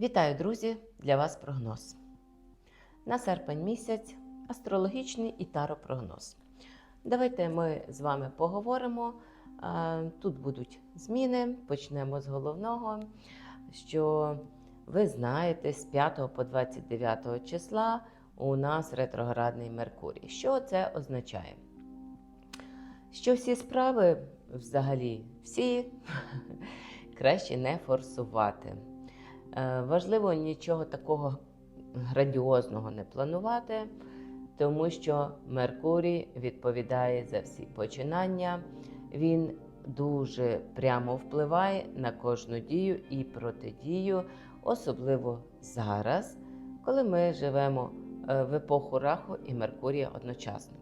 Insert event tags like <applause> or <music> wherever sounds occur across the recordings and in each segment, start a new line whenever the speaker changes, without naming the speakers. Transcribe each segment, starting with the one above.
Вітаю, друзі! Для вас прогноз. На серпень місяць астрологічний і таропрогноз. Давайте ми з вами поговоримо. Тут будуть зміни. Почнемо з головного, що ви знаєте, з 5 по 29 числа у нас ретроградний Меркурій. Що це означає? Що всі справи, взагалі, всі <laughs> краще не форсувати. Е, Важливо нічого такого грандіозного не планувати, тому що Меркурій відповідає за всі починання. Він дуже прямо впливає на кожну дію і протидію, особливо зараз, коли ми живемо е, в епоху раху і Меркурія одночасно.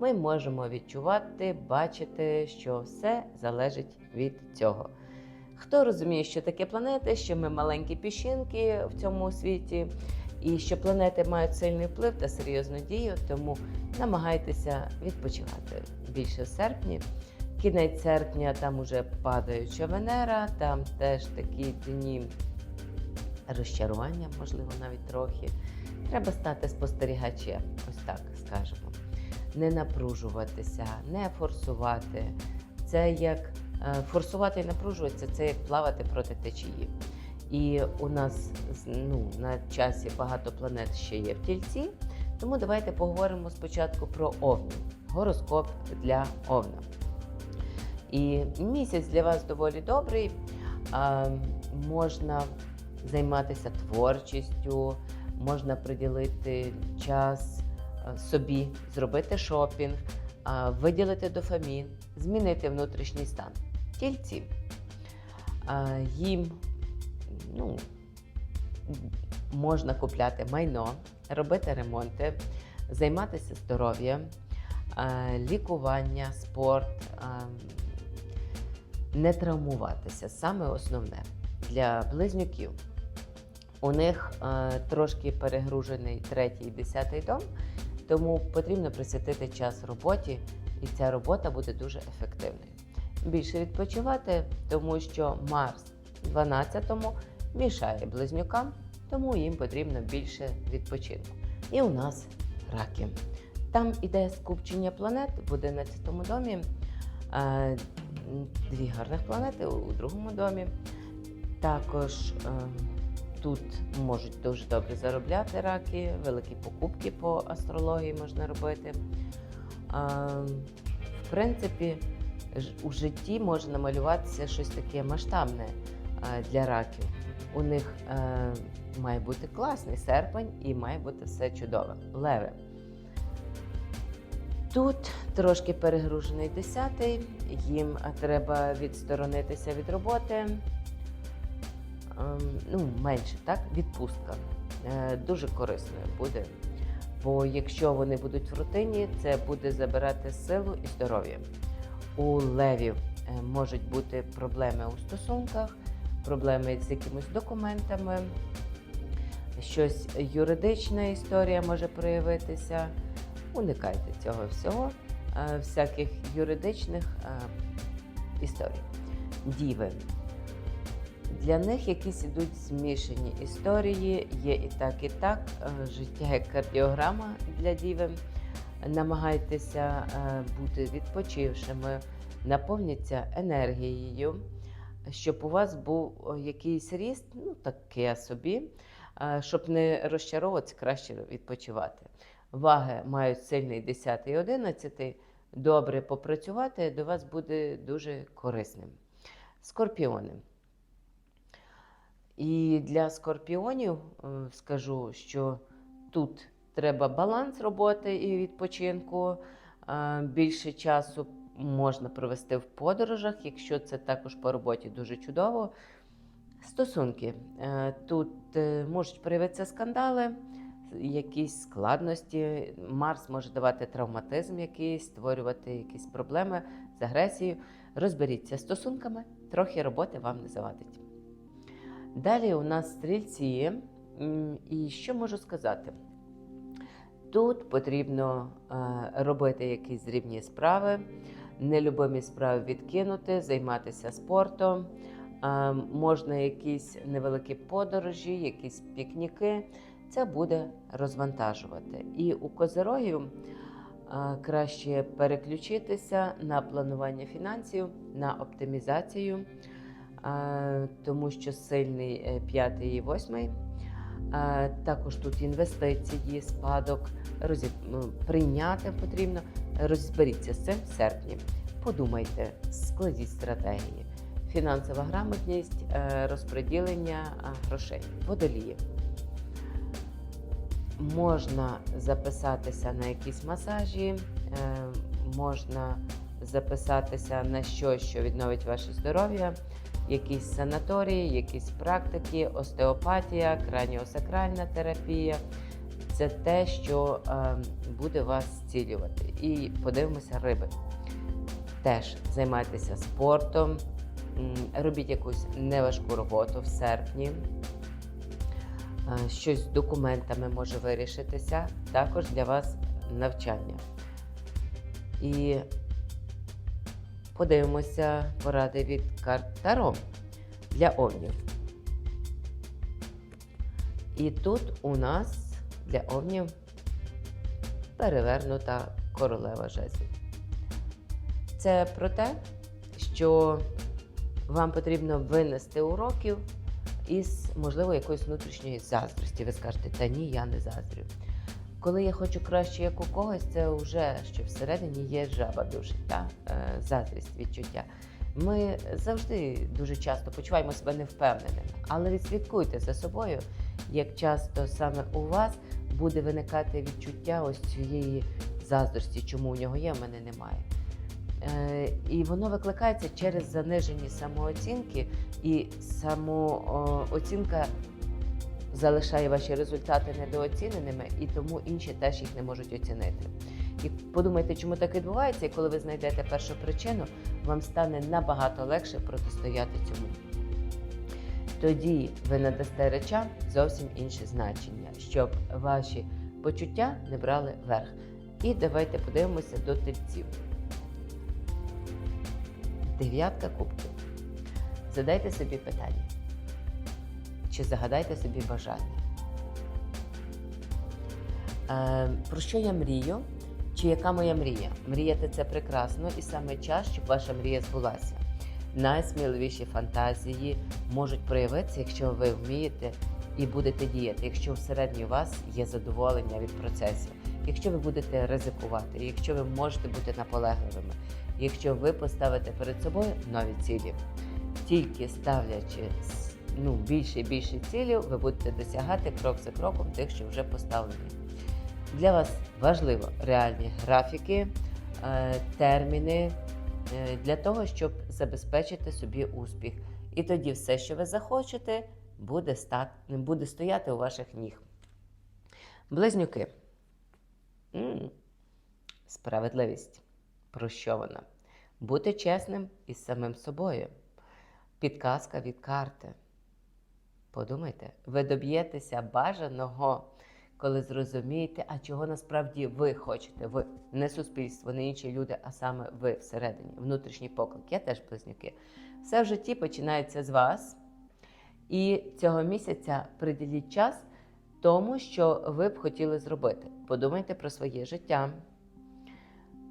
Ми можемо відчувати, бачити, що все залежить від цього. Хто розуміє, що таке планети, що ми маленькі піщинки в цьому світі, і що планети мають сильний вплив та серйозну дію, тому намагайтеся відпочивати більше в серпні. Кінець серпня там уже падаюча Венера, там теж такі дні розчарування, можливо, навіть трохи. Треба стати спостерігачем, ось так скажемо. Не напружуватися, не форсувати. Це як форсувати і напружуватися, це як плавати проти течії. І у нас ну, на часі багато планет ще є в тільці. Тому давайте поговоримо спочатку про овнів. Гороскоп для овна. І місяць для вас доволі добрий. А, можна займатися творчістю, можна приділити час собі, зробити шопінг, виділити дофамін, змінити внутрішній стан. Тільці їм ну, можна купляти майно, робити ремонти, займатися здоров'ям, лікування, спорт, не травмуватися саме основне для близнюків. У них трошки перегружений третій і десятий дом, тому потрібно присвятити час роботі, і ця робота буде дуже ефективною. Більше відпочивати, тому що Марс в 12-му мішає близнюкам, тому їм потрібно більше відпочинку. І у нас раки. Там іде скупчення планет в 11-му домі. Е, Дві гарних планети у другому домі. Також е, тут можуть дуже добре заробляти раки, великі покупки по астрології можна робити. Е, в принципі, у житті може намалюватися щось таке масштабне для раків. У них е, має бути класний серпень і має бути все чудове. Леви. Тут трошки перегружений десятий, їм е, треба відсторонитися від роботи. Ем, Ну, менше, так? Відпустка. Е, Дуже корисною буде. Бо якщо вони будуть в рутині, це буде забирати силу і здоров'я. У левів е, можуть бути проблеми у стосунках, проблеми з якимись документами, щось юридична історія може проявитися. Уникайте цього всього, е, всяких юридичних е, історій. Діви. Для них якісь ідуть змішані історії, є і так, і так. Життя як кардіограма для діви. Намагайтеся е, бути відпочившими, наповніться енергією, щоб у вас був якийсь ріст, ну таке собі, е, щоб не розчаровуватися, краще відпочивати. Ваги мають сильний 10 і 11, добре попрацювати до вас буде дуже корисним. Скорпіони. І для скорпіонів е, скажу, що тут треба баланс роботи і відпочинку. Е, Більше часу можна провести в подорожах, якщо це також по роботі дуже чудово. Стосунки. Е, Тут е, можуть проявитися скандали, якісь складності. Марс може давати травматизм якийсь, створювати якісь проблеми з агресією. Розберіться стосунками, трохи роботи вам не завадить. Далі у нас стрільці. І що можу сказати? Тут потрібно е, робити якісь дрібні справи, нелюбимі справи відкинути, займатися спортом, можна якісь невеликі подорожі, якісь пікніки. Це буде розвантажувати. І у козирогів краще переключитися на планування фінансів, на оптимізацію, тому що сильний е, п'ятий і восьмий. А, Також тут інвестиції, спадок, розі... прийняти потрібно. Розберіться з цим в серпні. Подумайте, складіть стратегії. Фінансова грамотність, е, розподілення грошей, водолії. Можна записатися на якісь масажі, е, можна записатися на щось, що відновить ваше здоров'я, якісь санаторії, якісь практики, остеопатія, краніосакральна терапія. Це те, що е, буде вас зцілювати. І подивимося риби. Теж займайтеся спортом, робіть якусь неважку роботу в серпні. Е, Щось з документами може вирішитися. Також для вас навчання. І подивимося поради від карт Таро для овнів. І тут у нас для овнів перевернута королева жезлів. Це про те, що вам потрібно винести уроків із, можливо, якоїсь внутрішньої заздрості. Ви скажете, та ні, я не заздрю. Коли я хочу краще, як у когось, це вже що всередині є жаба душить, та? Е, заздрість, відчуття. Ми завжди дуже часто почуваємо себе невпевненими, але відслідкуйте за собою, як часто саме у вас буде виникати відчуття ось цієї заздрості, чому у нього є, а в мене немає. Е, І воно викликається через занижені самооцінки, і самооцінка залишає ваші результати недооціненими, і тому інші теж їх не можуть оцінити. І подумайте, чому так відбувається, і коли ви знайдете першу причину, вам стане набагато легше протистояти цьому. Тоді ви надасте речам зовсім інше значення, щоб ваші почуття не брали верх. І давайте подивимося до тельців. Дев'ятка кубків. Задайте собі питання. Чи загадайте собі бажання? Е, про що я мрію? Чи яка моя мрія? Мріяти це прекрасно і саме час, щоб ваша мрія збулася. Найсміливіші фантазії можуть проявитися, якщо ви вмієте і будете діяти, якщо всередині вас є задоволення від процесів, якщо ви будете ризикувати, якщо ви можете бути наполегливими, якщо ви поставите перед собою нові цілі. Тільки ставлячи ну, більше і більше цілів, ви будете досягати крок за кроком тих, що вже поставлені. Для вас важливо реальні графіки, е, терміни е, для того, щоб забезпечити собі успіх. І тоді все, що ви захочете, буде, ста- буде стояти у ваших ніг. Близнюки. Справедливість. Про що вона? Бути чесним із самим собою. Підказка від карти. Подумайте, ви доб'єтеся бажаного, коли зрозумієте, а чого насправді ви хочете. Ви не суспільство, не інші люди, а саме ви всередині, внутрішній поклик. Я теж близнюки. Все в житті починається з вас. І цього місяця приділіть час тому, що ви б хотіли зробити. Подумайте про своє життя,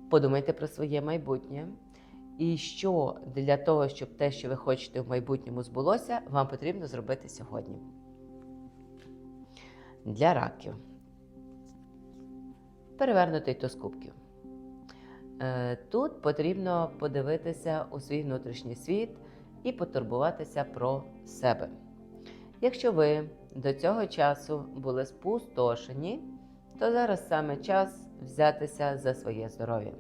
подумайте про своє майбутнє. І що для того, щоб те, що ви хочете в майбутньому збулося, вам потрібно зробити сьогодні. Для раків. Перевернутий туз кубків. Е, Тут потрібно подивитися у свій внутрішній світ і потурбуватися про себе. Якщо ви до цього часу були спустошені, то зараз саме час взятися за своє здоров'я.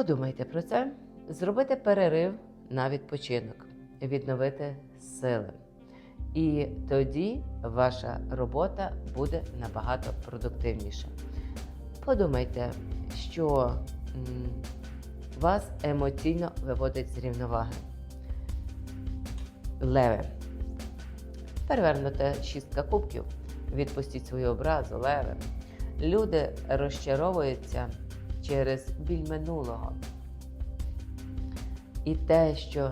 Подумайте про це, зробити перерив на відпочинок, відновити сили. І тоді ваша робота буде набагато продуктивніша. Подумайте, що вас емоційно виводить з рівноваги. Леве. Перевернута шістка кубків. Відпустіть свою образу, леве. Люди розчаровуються через біль минулого. І те, що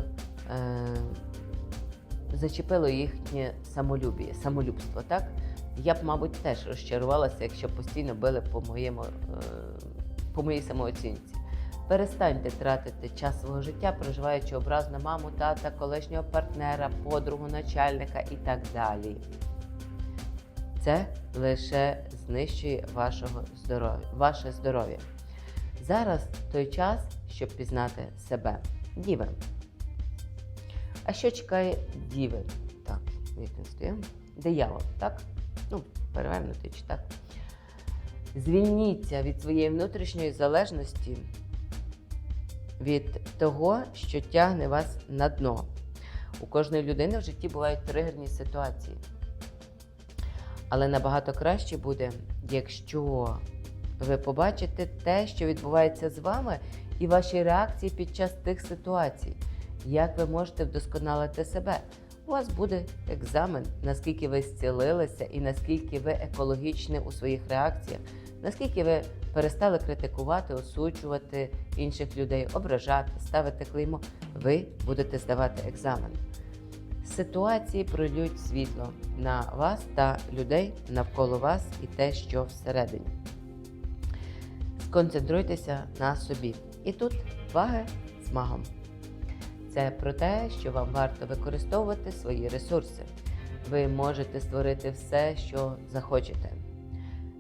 е, зачепило їхнє самолюбіє, самолюбство, так? Я б, мабуть, теж розчарувалася, якщо постійно били по, моєму, е, по моїй самооцінці. Перестаньте тратити час свого життя, проживаючи образ на маму, тата, колишнього партнера, подругу, начальника і так далі. Це лише знищує вашого здоров'я, ваше здоров'я. Зараз той час, щоб пізнати себе. Діви. А що чекає діви? Так, як він? Диявол, так? Ну, перевернути чи так. Звільніться від своєї внутрішньої залежності від того, що тягне вас на дно. У кожної людини в житті бувають тригерні ситуації. Але набагато краще буде, якщо ви побачите те, що відбувається з вами, і ваші реакції під час тих ситуацій, як ви можете вдосконалити себе. У вас буде екзамен, наскільки ви зцілилися і наскільки ви екологічні у своїх реакціях, наскільки ви перестали критикувати, осуджувати інших людей, ображати, ставити клеймо, ви будете здавати екзамен. Ситуації пролють світло на вас та людей навколо вас і те, що всередині. Сконцентруйтеся на собі. І тут ваги з магом. Це про те, що вам варто використовувати свої ресурси. Ви можете створити все, що захочете.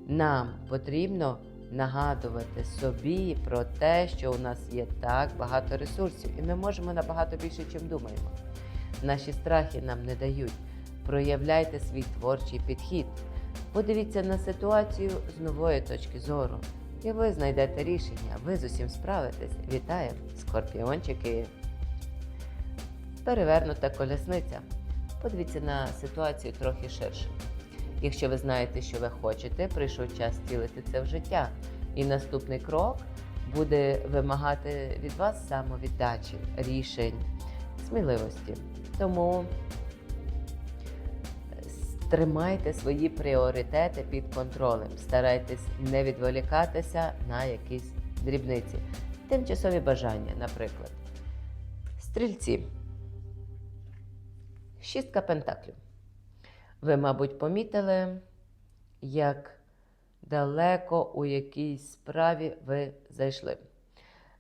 Нам потрібно нагадувати собі про те, що у нас є так багато ресурсів, і ми можемо набагато більше, чим думаємо. Наші страхи нам не дають. Проявляйте свій творчий підхід. Подивіться на ситуацію з нової точки зору. І ви знайдете рішення, ви з усім справитесь. Вітаю, скорпіончики! Перевернута колесниця. Подивіться на ситуацію трохи ширше. Якщо ви знаєте, що ви хочете, прийшов час втілити це в життя. І наступний крок буде вимагати від вас самовіддачі, рішень, сміливості. Тому тримайте свої пріоритети під контролем, старайтесь не відволікатися на якісь дрібниці. Тимчасові бажання, наприклад. Стрільці. Шістка пентаклів. Ви, мабуть, помітили, як далеко у якійсь справі ви зайшли.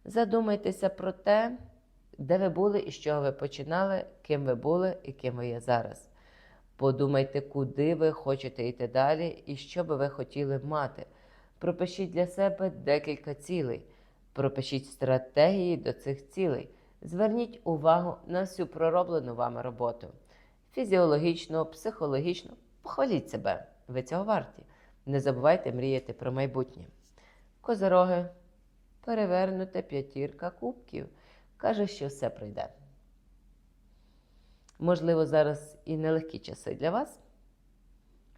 Задумайтеся про те, де ви були і з чого ви починали, ким ви були і ким ви є зараз. Подумайте, куди ви хочете йти далі і що би ви хотіли мати. Пропишіть для себе декілька цілей. Пропишіть стратегії до цих цілей. Зверніть увагу на всю пророблену вами роботу. Фізіологічно, психологічно. Похваліть себе. Ви цього варті. Не забувайте мріяти про майбутнє. Козороги. Перевернута п'ятірка кубків. Каже, що все прийде. Можливо, зараз і нелегкі часи для вас,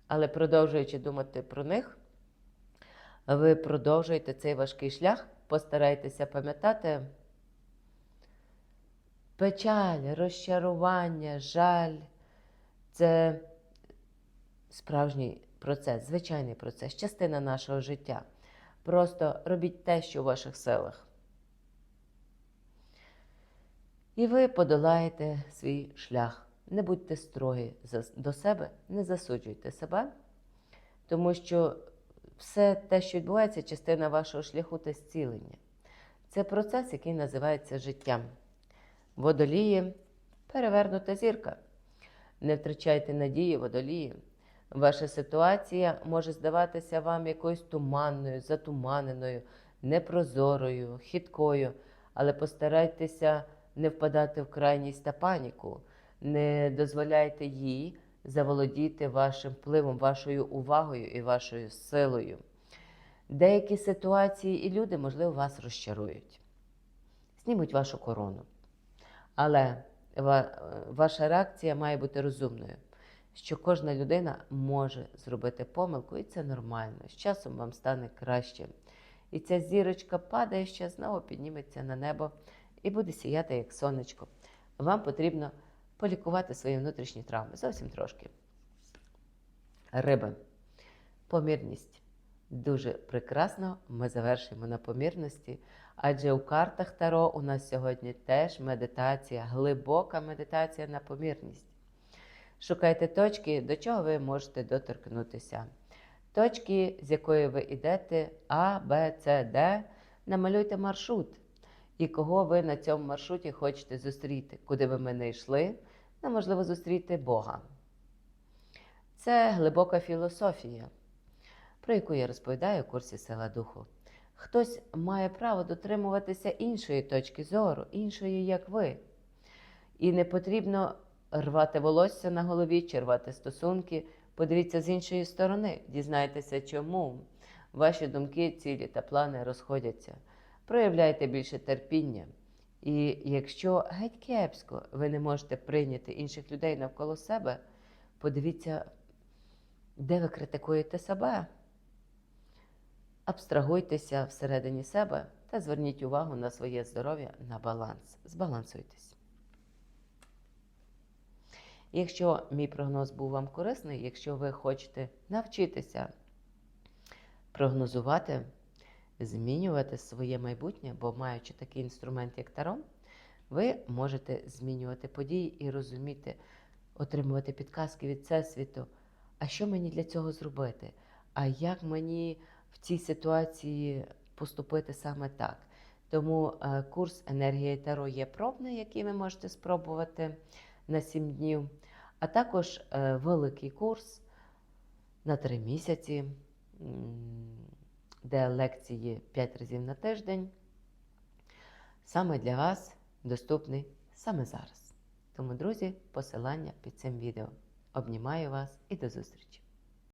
але продовжуючи думати про них, ви продовжуєте цей важкий шлях, постарайтеся пам'ятати печаль, розчарування, жаль це справжній процес, звичайний процес, частина нашого життя. Просто робіть те, що в ваших силах. І ви подолаєте свій шлях. Не будьте строгі до себе, не засуджуйте себе, тому що все те, що відбувається, частина вашого шляху та зцілення. Це процес, який називається життям. Водолії перевернута зірка. Не втрачайте надії, водолії. Ваша ситуація може здаватися вам якоюсь туманною, затуманеною, непрозорою, хиткою, але постарайтеся не впадати в крайність та паніку, не дозволяйте їй заволодіти вашим впливом, вашою увагою і вашою силою. Деякі ситуації і люди, можливо, вас розчарують, знімуть вашу корону. Але ваша реакція має бути розумною, що кожна людина може зробити помилку, і це нормально. З часом вам стане краще. І ця зірочка падає ще знову підніметься на небо і буде сіяти як сонечко. Вам потрібно полікувати свої внутрішні травми зовсім трошки. Риби. Помірність. Дуже прекрасно. Ми завершуємо на помірності. Адже у картах Таро у нас сьогодні теж медитація, глибока медитація на помірність. Шукайте точки, до чого ви можете доторкнутися. Точки, з якої ви йдете, А, Б, С, Д, намалюйте маршрут. І кого ви на цьому маршруті хочете зустріти, куди би ми не йшли, неможливо зустріти Бога. Це глибока філософія, про яку я розповідаю у курсі Сила Духу. Хтось має право дотримуватися іншої точки зору, іншої, як ви. І не потрібно рвати волосся на голові чи рвати стосунки. Подивіться з іншої сторони, дізнайтеся, чому ваші думки, цілі та плани розходяться. Проявляйте більше терпіння. І якщо геть кепсько ви не можете прийняти інших людей навколо себе, подивіться, де ви критикуєте себе. Абстрагуйтеся всередині себе та зверніть увагу на своє здоров'я, на баланс. Збалансуйтесь. Якщо мій прогноз був вам корисний, якщо ви хочете навчитися прогнозувати, змінювати своє майбутнє, бо маючи такий інструмент, як Таро, ви можете змінювати події і розуміти, отримувати підказки від Всесвіту, а що мені для цього зробити? А як мені в цій ситуації поступити саме так? Тому е, курс енергія Таро є пробний, який ви можете спробувати на 7 днів, а також е, великий курс на 3 місяці, де лекції 5 разів на тиждень, саме для вас доступний саме зараз. Тому, друзі, посилання під цим відео. Обнімаю вас і до зустрічі!